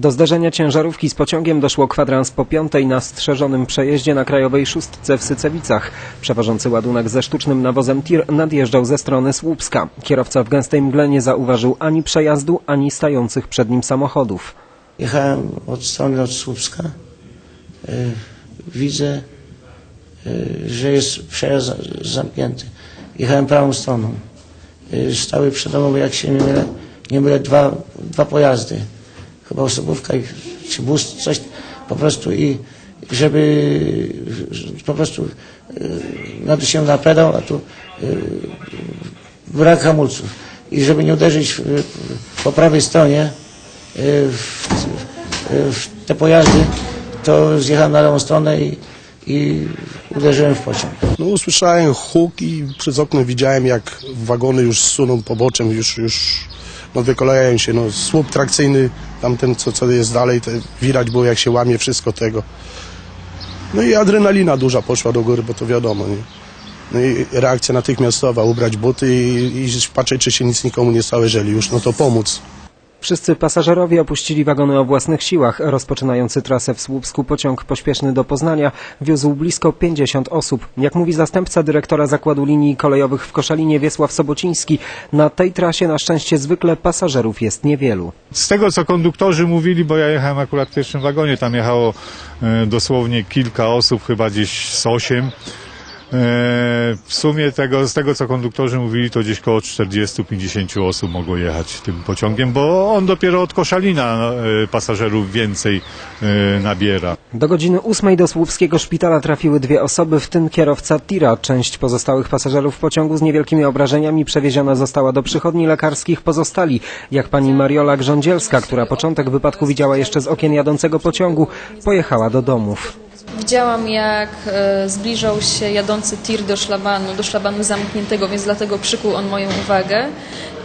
Do zdarzenia ciężarówki z pociągiem doszło kwadrans po piątej na strzeżonym przejeździe na Krajowej Szóstce w Sycewicach. Przewożący ładunek ze sztucznym nawozem tir nadjeżdżał ze strony Słupska. Kierowca w gęstej mgle nie zauważył ani przejazdu, ani stających przed nim samochodów. Jechałem od strony od Słupska. Y, Widzę, y, że jest przejazd za- zamknięty. Jechałem prawą stroną. Y, Stały przede mną, jak się nie mylę, nie mylę dwa, dwa pojazdy. Chyba osobówka czy bus, coś po prostu i żeby po prostu y, nadusiłem na pedał, a tu y, brak hamulców. I żeby nie uderzyć po prawej stronie y, w, w te pojazdy, to zjechałem na lewą stronę i, i uderzyłem w pociąg. No, usłyszałem huk i przez okno widziałem, jak wagony już suną poboczem, już, już no, wykolejają się. No, słup trakcyjny, tamten, co, co jest dalej, to widać było, jak się łamie wszystko tego. No i adrenalina duża poszła do góry, bo to wiadomo, nie? No i reakcja natychmiastowa, ubrać buty i, i patrzeć, czy się nic nikomu nie stało, jeżeli już, no to pomóc. Wszyscy pasażerowie opuścili wagony o własnych siłach. Rozpoczynający trasę w Słupsku pociąg pośpieszny do Poznania wiózł blisko 50 osób. Jak mówi zastępca dyrektora zakładu linii kolejowych w Koszalinie Wiesław Sobociński, na tej trasie na szczęście zwykle pasażerów jest niewielu. Z tego, co konduktorzy mówili, bo ja jechałem akurat w pierwszym wagonie, tam jechało e, dosłownie kilka osób, chyba gdzieś z osiem. E, w sumie tego, z tego, co konduktorzy mówili, to gdzieś około 40-50 osób mogło jechać tym pociągiem, bo on dopiero od Koszalina e, pasażerów więcej e, nabiera. Do godziny ósmej do słupskiego szpitala trafiły dwie osoby, w tym kierowca tira. Część pozostałych pasażerów pociągu z niewielkimi obrażeniami przewieziona została do przychodni lekarskich. Pozostali, jak pani Mariola Grządzielska, która początek wypadku widziała jeszcze z okien jadącego pociągu, pojechała do domów. Widziałam, jak e, zbliżał się jadący tir do szlabanu, do szlabanu zamkniętego, więc dlatego przykuł on moją uwagę.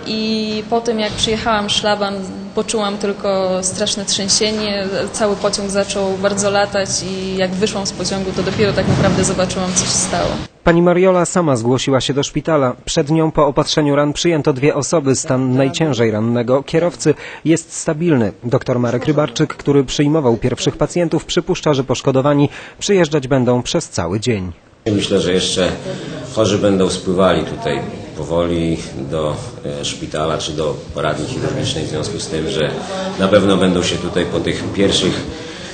I po tym, jak przyjechałam szlaban, poczułam tylko straszne trzęsienie. Cały pociąg zaczął bardzo latać i jak wyszłam z pociągu, to dopiero tak naprawdę zobaczyłam, co się stało. Pani Mariola sama zgłosiła się do szpitala. Przed nią po opatrzeniu ran przyjęto dwie osoby. Stan najciężej rannego kierowcy jest stabilny. Doktor Marek Rybarczyk, który przyjmował pierwszych pacjentów, przypuszcza, że poszkodowani przyjeżdżać będą przez cały dzień. Myślę, że jeszcze chorzy będą spływali tutaj powoli do e, szpitala czy do poradni chirurgicznej w związku z tym, że na pewno będą się tutaj po tych pierwszych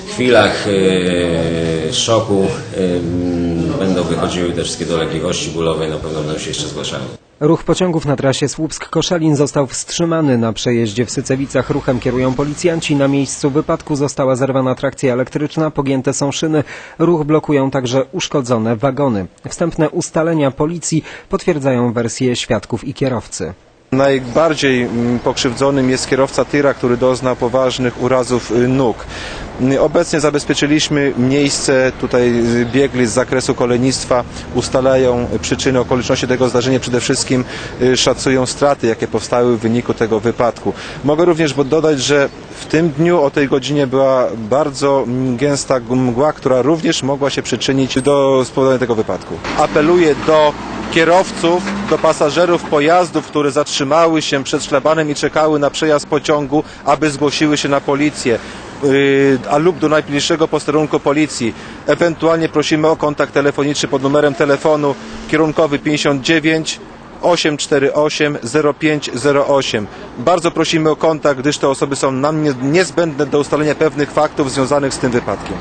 chwilach e, szoku e, będą wychodziły te wszystkie dolegliwości bólowe i na pewno będą się jeszcze zgłaszały. Ruch pociągów na trasie Słupsk-Koszalin został wstrzymany. Na przejeździe w Sycewicach ruchem kierują policjanci. Na miejscu wypadku została zerwana trakcja elektryczna, pogięte są szyny. Ruch blokują także uszkodzone wagony. Wstępne ustalenia policji potwierdzają wersję świadków i kierowcy. Najbardziej mm, pokrzywdzonym jest kierowca tyra, który doznał poważnych urazów y, nóg. Obecnie zabezpieczyliśmy miejsce, tutaj y, biegli z zakresu kolejnictwa ustalają przyczyny, okoliczności tego zdarzenia, przede wszystkim y, szacują straty, jakie powstały w wyniku tego wypadku. Mogę również dodać, że w tym dniu o tej godzinie była bardzo mm, gęsta mgła, która również mogła się przyczynić do spowodowania tego wypadku. Apeluję do kierowców, do pasażerów pojazdów, które zatrzymały się przed szlabanem i czekały na przejazd pociągu, aby zgłosiły się na policję yy, a lub do najbliższego posterunku policji. Ewentualnie prosimy o kontakt telefoniczny pod numerem telefonu kierunkowy 59 848 0508. Bardzo prosimy o kontakt, gdyż te osoby są nam nie- niezbędne do ustalenia pewnych faktów związanych z tym wypadkiem.